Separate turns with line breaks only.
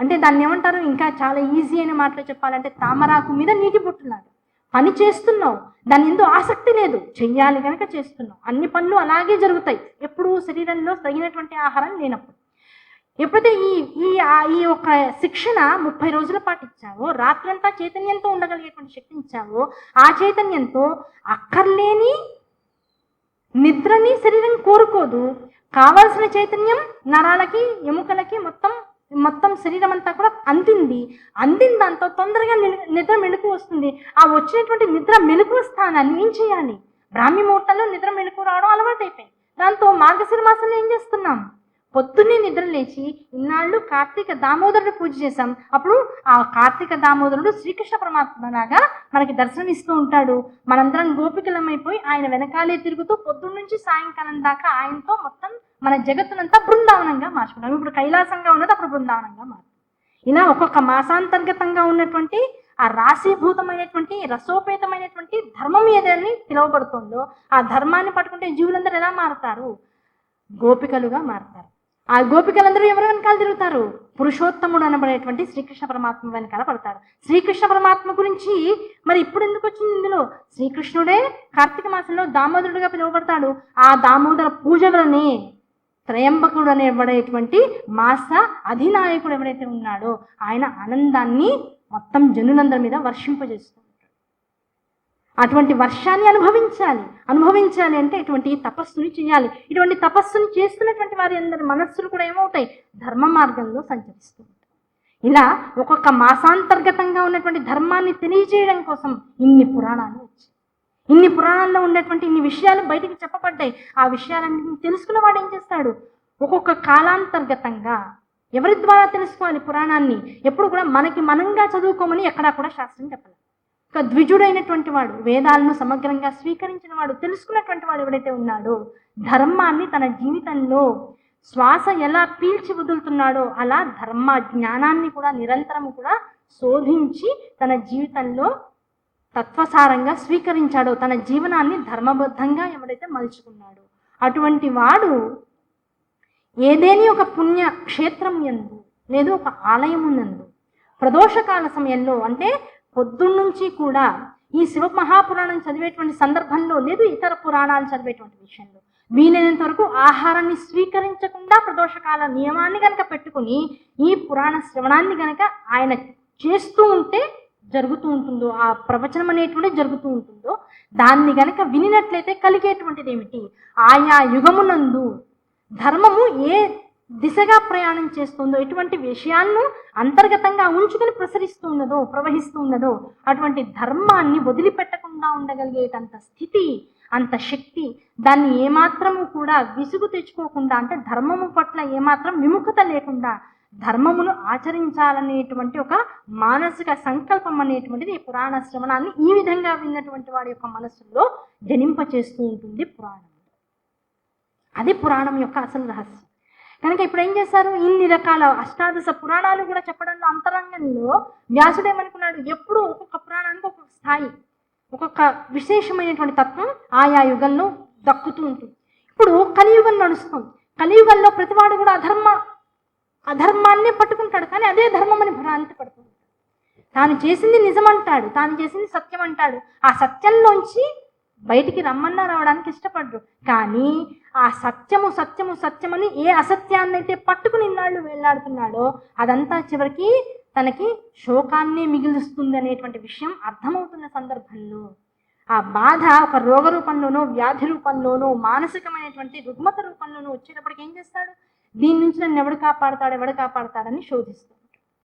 అంటే దాన్ని ఏమంటారు ఇంకా చాలా ఈజీ అయిన మాటలో చెప్పాలంటే తామరాకు మీద నీటి పుట్టున్నాడు పని చేస్తున్నావు. దాని ఎందు ఆసక్తి లేదు. చెయ్యాలి కనుక చేస్తున్నావు. అన్ని పనులు అలాగే జరుగుతాయి. ఎప్పుడు శరీరంలో తగినటువంటి ఆహారం లేనప్పుడు. ఎప్పుడైతే ఈ ఈ ఈ ఒక శిక్షణ ముప్పై రోజుల పాటు ఇచ్చావో రాత్రంతా చైతన్యంతో ఉండగలిగేటువంటి శక్తిని ఇచ్చావో ఆ చైతన్యంతో అక్కర్లేని నిద్రని శరీరం కోరుకోదు. కావాల్సిన చైతన్యం నరాలకి ఎముకలకి మొత్తం మొత్తం శరీరం అంతా కూడా అందింది. అందిన దాంతో తొందరగా నిద్ర మెలకు వస్తుంది. ఆ వచ్చినటువంటి నిద్ర మెలకు స్థానాన్ని ఏం చేయాలి? బ్రాహ్మీ ముహూర్తంలో నిద్ర మెలకు రావడం అలవాటైపోయింది. దాంతో మార్గశిర మాసంలో ఏం చేస్తున్నాం? పొద్దున్నే నిద్ర లేచి ఇన్నాళ్ళు కార్తీక దామోదరుడు పూజ చేశాం. అప్పుడు ఆ కార్తీక దామోదరుడు శ్రీకృష్ణ పరమాత్మలాగా మనకి దర్శనం ఇస్తూ ఉంటాడు. మనందరం గోపికలమైపోయి ఆయన వెనకాలే తిరుగుతూ పొద్దున్న నుంచి సాయంకాలం దాకా ఆయనతో మొత్తం మన జగత్తునంతా బృందావనంగా మార్చుకుంటాం ఇప్పుడు కైలాసంగా ఉన్నది అప్పుడు బృందావనంగా మారుతుంది. ఇలా ఒక్కొక్క మాసాంతర్గతంగా ఉన్నటువంటి ఆ రాశీభూతమైనటువంటి రసోపేతమైనటువంటి ధర్మం ఏదని పిలువబడుతుందో ఆ ధర్మాన్ని పట్టుకుంటే జీవులందరూ ఎలా మారుతారు? గోపికలుగా మారుతారు. ఆ గోపికలందరూ ఎవరి వెనకాల తిరుగుతారు? పురుషోత్తముడు అనబడేటువంటి శ్రీకృష్ణ పరమాత్మ వెనకాల పడతారు. శ్రీకృష్ణ పరమాత్మ గురించి మరి ఇప్పుడు ఎందుకు వచ్చింది ఇందులో? శ్రీకృష్ణుడే కార్తీక మాసంలో దామోదరుడుగా పిలువబడతాడు. ఆ దామోదర పూజ వలనే త్రయంబకుడు అనేబడేటువంటి మాస అధినాయకుడు ఎవడైతే ఉన్నాడో ఆయన ఆనందాన్ని మొత్తం జనులందరి మీద వర్షింపజేస్తూ ఉంటాడు. అటువంటి వర్షాన్ని అనుభవించాలి. అనుభవించాలి అంటే ఇటువంటి తపస్సుని చేయాలి. ఇటువంటి తపస్సుని చేస్తున్నటువంటి వారి అందరి మనస్సులు కూడా ఏమవుతాయి? ధర్మ మార్గంలో సంచరిస్తూ ఉంటాయి. ఇలా ఒక్కొక్క మాసాంతర్గతంగా ఉన్నటువంటి ధర్మాన్ని తెలియజేయడం కోసం ఇన్ని పురాణాలు వచ్చాయి. ఇన్ని పురాణాల్లో ఉన్నటువంటి ఇన్ని విషయాలు బయటికి చెప్పబడ్డాయి. ఆ విషయాలన్నింటినీ తెలుసుకున్న వాడు ఏం చేస్తాడు? ఒక్కొక్క కాలాంతర్గతంగా ఎవరి ద్వారా తెలుసుకోవాలి పురాణాన్ని? ఎప్పుడు కూడా మనకి మనంగా చదువుకోమని ఎక్కడా కూడా శాస్త్రం చెప్పలేదు. ఒక ద్విజుడైనటువంటి వాడు వేదాలను సమగ్రంగా స్వీకరించిన వాడు తెలుసుకున్నటువంటి వాడు ఎవడైతే ఉన్నాడో ధర్మాన్ని తన జీవితంలో శ్వాస ఎలా పీల్చి వదులుతున్నాడో అలా ధర్మ జ్ఞానాన్ని కూడా నిరంతరం కూడా శోధించి తన జీవితంలో తత్వసారంగా స్వీకరించాడో. తన జీవనాన్ని ధర్మబద్ధంగా ఎవడైతే మలుచుకున్నాడో అటువంటి వాడు ఏదేని ఒక పుణ్య క్షేత్రం ఎందు లేదు ఒక ఆలయమునందు ప్రదోషకాల సమయంలో అంటే పొద్దున్నుంచి కూడా ఈ శివ మహాపురాణం చదివేటువంటి సందర్భంలో లేదు ఇతర పురాణాలు చదివేటువంటి విషయంలో. వీలైనంత వరకు ఆహారాన్ని స్వీకరించకుండా ప్రదోషకాల నియమాన్ని కనుక పెట్టుకుని ఈ పురాణ శ్రవణాన్ని కనుక ఆయన చేస్తూ ఉంటే జరుగుతూ ఉంటుందో ఆ ప్రవచనం అనేటువంటిది జరుగుతూ ఉంటుందో దాన్ని గనక వినినట్లయితే కలిగేటువంటిది ఏమిటి? ఆయా యుగమునందు ధర్మము ఏ దిశగా ప్రయాణం చేస్తుందో ఎటువంటి విషయాలను అంతర్గతంగా ఉంచుకుని ప్రసరిస్తూ ఉన్నదో ప్రవహిస్తూ ఉన్నదో అటువంటి ధర్మాన్ని వదిలిపెట్టకుండా ఉండగలిగేటంత స్థితి అంత శక్తి దాన్ని ఏమాత్రము కూడా విసుగు తెచ్చుకోకుండా అంటే ధర్మము పట్ల ఏమాత్రం విముఖత లేకుండా ధర్మమును ఆచరించాలనేటువంటి ఒక మానసిక సంకల్పం అనేటువంటిది ఈ పురాణ శ్రవణాన్ని ఈ విధంగా విన్నటువంటి వాడి యొక్క మనసుల్లో జనింపచేస్తూ ఉంటుంది పురాణం. అది పురాణం యొక్క అసలు రహస్యం. కనుక ఇప్పుడు ఏం చేశారు? ఇన్ని రకాల అష్టాదశ పురాణాలు కూడా చెప్పడంలో అంతరంగంలో వ్యాసుడు ఏమనుకున్నాడు? ఎప్పుడూ ఒక్కొక్క పురాణానికి ఒక్కొక్క స్థాయి ఒక్కొక్క విశేషమైనటువంటి తత్వం ఆయా యుగంలో దక్కుతూ ఉంటుంది. ఇప్పుడు కలియుగం నడుస్తుంది. కలియుగంలో ప్రతివాడు కూడా అధర్మ అధర్మాన్నే పట్టుకుంటాడు కానీ అదే ధర్మం అని భ్రాంతి పడుతుంది. తాను చేసింది నిజమంటాడు తాను చేసింది సత్యం అంటాడు ఆ సత్యంలోంచి బయటికి రమ్మన్నా రావడానికి ఇష్టపడరు కానీ ఆ సత్యము సత్యము సత్యమని ఏ అసత్యాన్నైతే పట్టుకుని ఇన్నాళ్ళు వేలాడుతున్నాడో అదంతా చివరికి తనకి శోకాన్నే మిగిలుస్తుంది అనేటువంటి విషయం అర్థమవుతున్న సందర్భంలో ఆ బాధ ఒక రోగ రూపంలోనో వ్యాధి రూపంలోనో మానసికమైనటువంటి రుగ్మత రూపంలోనో వచ్చేటప్పటికి ఏం చేస్తాడు? దీని నుంచి నన్ను ఎవడు కాపాడతాడు ఎవడు కాపాడతాడని శోధిస్తాడు